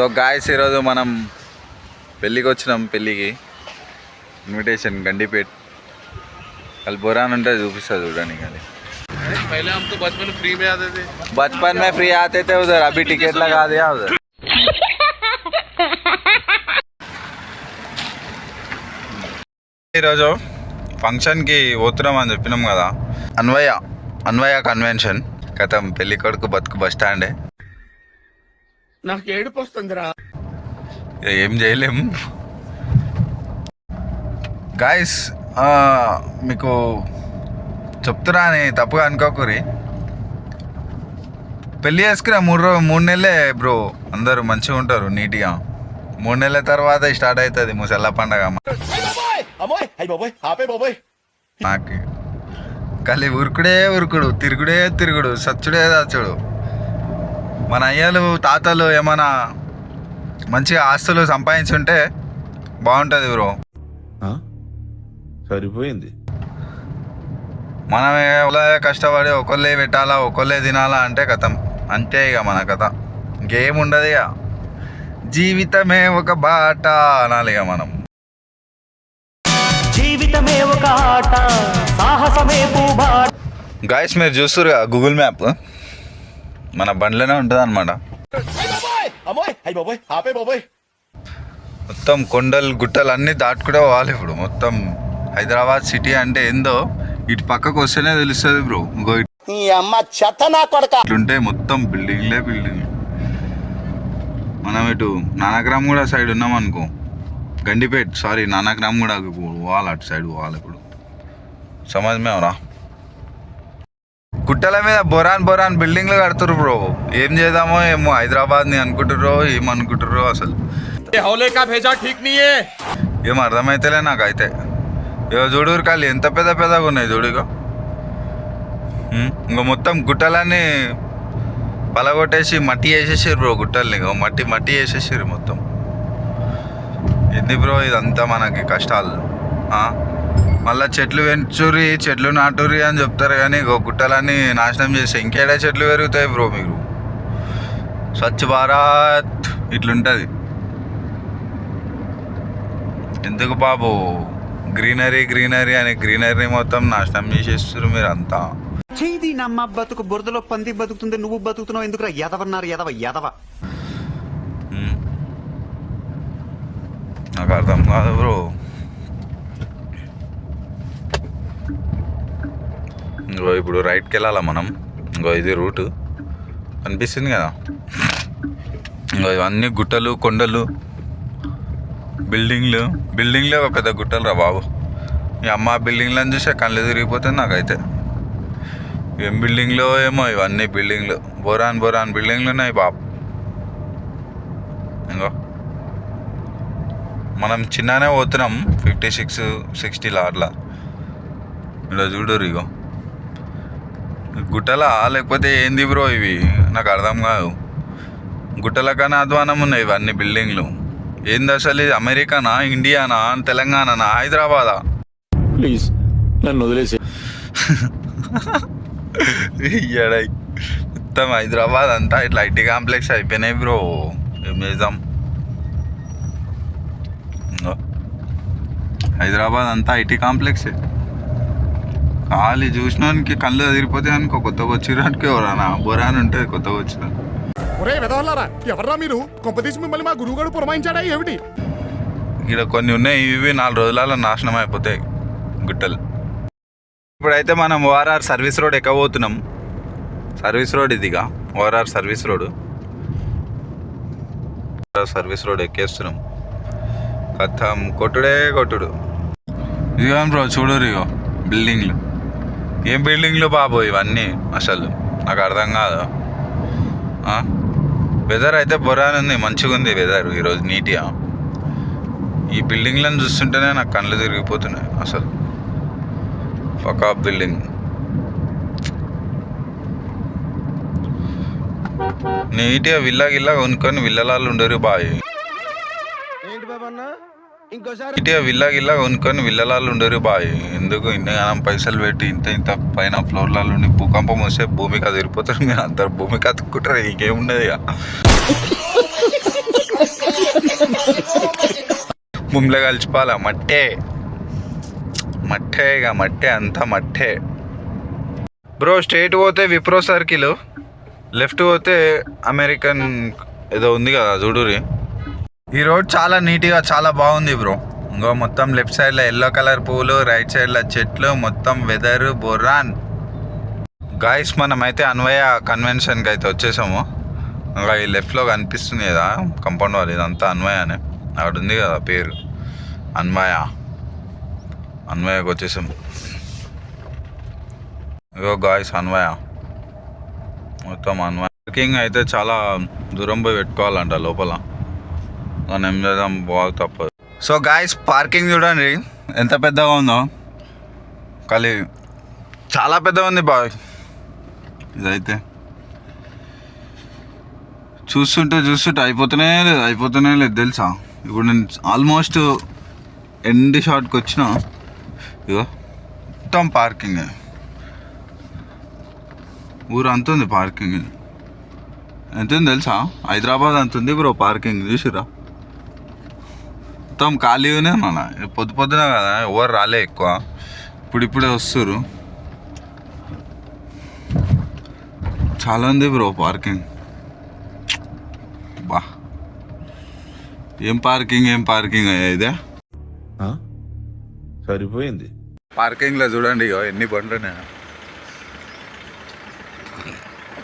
So guys ఈరోజు మనం పెళ్ళికి వచ్చినాం పెళ్ళికి ఇన్విటేషన్ గండిపేట్ వాళ్ళు బొరాన్ ఉంటే చూపిస్తుంది చూడండి అది पहले हम तो बचपन में फ्री में आते थे बचपन में फ्री आते थे उधर अभी टिकट लगा दिया उधर ఈరోజు ఫంక్షన్కి పోతున్నాం అని చెప్పినాం కదా అన్వయ అన్వయ కన్వెన్షన్ గతం పెళ్లి కొడుకు బతుకు బస్ స్టాండే నాకు ఏడుపు వస్తుందిరా. ఏం చేయలేం. గాయస్ మీకు చెప్తున్నా అని తప్పుగా అనుకోకూరి పెళ్ళి చేసుకురా మూడు రోజు మూడు నెలలే బ్రో అందరూ మంచిగా ఉంటారు నీట్గా. మూడు నెలల తర్వాత స్టార్ట్ అవుతుంది ముసల్ల పండగ నాకు. కలి ఉరుకుడే ఉరుకుడు తిరుగుడే తిరుగుడు సచ్చుడే సచ్చుడు. మన అయ్యలు తాతలు ఏమైనా మంచిగా ఆస్తులు సంపాదించుంటే బాగుంటుంది బ్రో. సరిపోయింది. మనం ఎవరే కష్టపడి ఒకళ్ళే పెట్టాలా ఒకళ్ళే తినాలా అంటే కథం. అంతే ఇక మన కథ. ఇంకేం ఉండదు ఇక. జీవితమే ఒక బాట అనాలి ఇక మనం. జీవితమే ఒక ఆట సాహసమే పూబాట గాయస్ మీరు చూస్తారు గూగుల్ మ్యాప్ మన బండ్లోనే ఉంటుంది అనమాట మొత్తం కొండలు గుట్టలు అన్నీ దాటుకుంటే పోవాలి ఇప్పుడు. మొత్తం హైదరాబాద్ సిటీ అంటే ఏందో ఇటు పక్కకు వస్తేనే తెలుస్తుంది బ్రో. ఇంకో ఇట్లుంటే మొత్తం బిల్డింగ్లే బిల్డింగ్ మనం ఇటు నానక్రామ్ కూడా సైడ్ ఉన్నాం అనుకో. గండిపేట్ సారీ నానక్రామ్ కూడా పోవాలి అటు సైడ్ పోవాలి ఇప్పుడు. సమాజ్ మేమరా గుట్టల మీద బొరాన్ బొరాన్ బిల్డింగ్లు కడుతురు బ్రో. ఏం చేద్దామో ఏమో హైదరాబాద్ని అనుకుంటురో ఏమనుకుంటురో అసలు. ఏం అర్థమైతేలే నాకైతే. ఇక చూడురు కాళ్ళు ఎంత పెద్ద పెద్దగా ఉన్నాయి చూడుగా ఇంకా మొత్తం గుట్టలన్నీ పలగొట్టేసి మట్టి వేసేసారు బ్రో గుట్టల్ని. ఇంకా మట్టి మట్టి వేసేసారు మొత్తం. ఎందుకు బ్రో ఇదంతా మనకి కష్టాలు? మళ్ళా చెట్లు పెంచురి చెట్లు నాటురి అని చెప్తారు కానీ గుట్టలన్నీ నాశనం చేసి ఇంకేడా చెట్లు పెరుగుతాయి బ్రో మీరు స్వచ్ఛ భారత్ ఇట్లుంటుంది. ఎందుకు బాబు? గ్రీనరీ గ్రీనరీ అని గ్రీనరీ మొత్తం నాశనం చేసేస్తారు మీరు అంతా చేది నమ్మ బతుకు బురదలో పంది బతుకుతుంది నువ్వు బతుకుతున్నావు ఎందుకురా ఎదవన్నారు ఎదవ ఎదవ. నాకు అర్థం కాదు బ్రో ఇంకో ఇప్పుడు రైట్కి వెళ్ళాలా మనం? ఇంకో ఇది రూటు. అనిపిస్తుంది కదా? ఇంకో ఇవన్నీ గుట్టలు కొండలు బిల్డింగ్లు. బిల్డింగ్లే ఒక పెద్ద గుట్టలు రా బాబు. ఈ అమ్మ బిల్డింగ్లను చూసే కళ్ళు తిరిగిపోతుంది నాకైతే. ఏం బిల్డింగ్లో ఏమో ఇవన్నీ బిల్డింగ్లు. బోరాన్ బోరాన్ బిల్డింగ్లు ఉన్నాయి బాబు. ఇంకో. మనం చిన్ననే పోతున్నాం. ఫిఫ్టీ సిక్స్ సిక్స్టీలో అట్లా ఇలా చూడరు ఇగో గుట్టలా లేకపోతే ఏంది బ్రో ఇవి? నాకు అర్థం కాదు. గుట్టల కన్నా అధ్వానం ఉన్నాయి ఇవన్నీ బిల్డింగ్లు. ఏంది అసలు ఇది? అమెరికానా? ఇండియానా? తెలంగాణనా? హైదరాబాదా? ప్లీజ్ నన్ను వదిలేసి. మొత్తం హైదరాబాద్ అంతా ఇట్లా ఐటీ కాంప్లెక్స్ అయిపోయినాయి బ్రో. ఇంగో. హైదరాబాద్ అంతా ఐటీ కాంప్లెక్స్. ఖాళీ చూసినానికి కళ్ళు ఎదిరిపోతే అనుకో కొత్తగా వచ్చిరానికి ఎవరానా బొరాని ఉంటుంది కొత్తగా వచ్చిన. ఒరే వెదవల్లారా ఎవర్రా మీరు? కొంపదీసి మిమ్మల్ని మా గురువుగారు పురమాయించాడా ఏమిటి? ఇక్కడ కొన్ని ఉన్నాయి ఇవి నాలుగు రోజులలో నాశనం అయిపోతాయి గుట్టలు. ఇప్పుడైతే మనం ఓఆర్ఆర్ సర్వీస్ రోడ్ ఎక్కబోతున్నాం. సర్వీస్ రోడ్ ఇదిగా ORR service road. Service road ఎక్కేస్తున్నాం. కథం కొట్టుడే కొట్టుడు. ఇదిగో బ్రో చూడు ఇగో బిల్డింగ్లు. ఏం బిల్డింగ్లు బాబు ఇవన్నీ? అసలు నాకు అర్థం కాదు. వెదర్ అయితే బొరాన్ ఉంది మంచిగా ఉంది వెదర్ ఈరోజు నీట్గా. ఈ బిల్డింగ్లను చూస్తుంటేనే నాకు కళ్ళు తిరిగిపోతున్నాయి అసలు. ఒక బిల్డింగ్ నీట్గా విల్లా గిల్లా కొనుక్కొని విల్లలాలు ఉండరు బాయ్. ఇంకోసారి విల్లా గిల్లా కొనుక్కొని విల్లలాలు ఉండరు బాయ్. ఎందుకు? ఇన్ని పైసలు పెట్టి ఇంత ఇంత పైన ఫ్లోర్లలో ఉండి భూకంపం వస్తే భూమికి అది ఇరిపోతారు మీరు అందరు భూమికి అతుక్కుంటారు ఇంకేమున్నది ఇక. భూమిలో కలిసిపోవాలా? మట్టే. మట్టే ఇక. మట్టే అంతా మట్టే. బ్రో స్టేట్ పోతే విప్రో సర్కిల్. లెఫ్ట్ పోతే అమెరికన్ ఏదో ఉంది కదా చూడురి ఈ రోడ్ చాలా నీట్గా చాలా బాగుంది బ్రో. ఇంకో మొత్తం లెఫ్ట్ సైడ్లో ఎల్లో కలర్ పూలు రైట్ సైడ్లో చెట్లు మొత్తం వెదర్ బొర్రాన్. గాయస్ మనమైతే అన్వయ కన్వెన్షన్కి అయితే వచ్చేసాము. ఇంకా ఈ లెఫ్ట్లో కనిపిస్తుంది కదా కంపౌండ్ వాల్ ఇదంతా అన్వయ అని. అక్కడ ఉంది కదా పేరు. అన్వయ. అన్వయకు వచ్చేసాము ఇగో గాయస్ అన్వయ. మొత్తం అన్వయ. పార్కింగ్ అయితే చాలా దూరం పోయి పెట్టుకోవాలంట లోపల. మనం ఏం చేద్దాం బాగా తప్పదు. సో గాయస్ పార్కింగ్ చూడండి. ఎంత పెద్దగా ఉందో. కానీ చాలా పెద్దగా ఉంది బాయ్. ఇదైతే. చూస్తుంటే చూస్తుంటే అయిపోతూనే లేదు అయిపోతూనే లేదు తెలుసా? ఇప్పుడు నేను ఆల్మోస్ట్ ఎండ్ షాట్కి వచ్చిన. ఇగో మొత్తం పార్కింగ్ ఊరు అంత ఉంది పార్కింగ్ ఎంత ఉంది తెలుసా? హైదరాబాద్ అంత ఉంది బ్రో పార్కింగ్ చూసిరా మొత్తం ఖాళీగానే మన పొద్దు పొద్దున కదా ఎవరు రాలే ఎక్కువ. ఇప్పుడు ఇప్పుడే వస్తారు చాలా ఉంది బ్రో పార్కింగ్. బా. ఏం పార్కింగ్ ఏం పార్కింగ్ అయ్యా ఇదే? సరిపోయింది. పార్కింగ్లో చూడండి ఇగో ఎన్ని బండ్లు ఉన్నాయి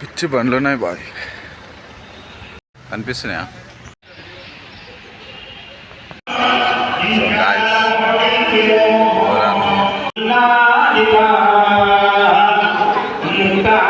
పిచ్చి బండ్లు ఉన్నాయి బాయ్. కనిపిస్తున్నాయా? पिता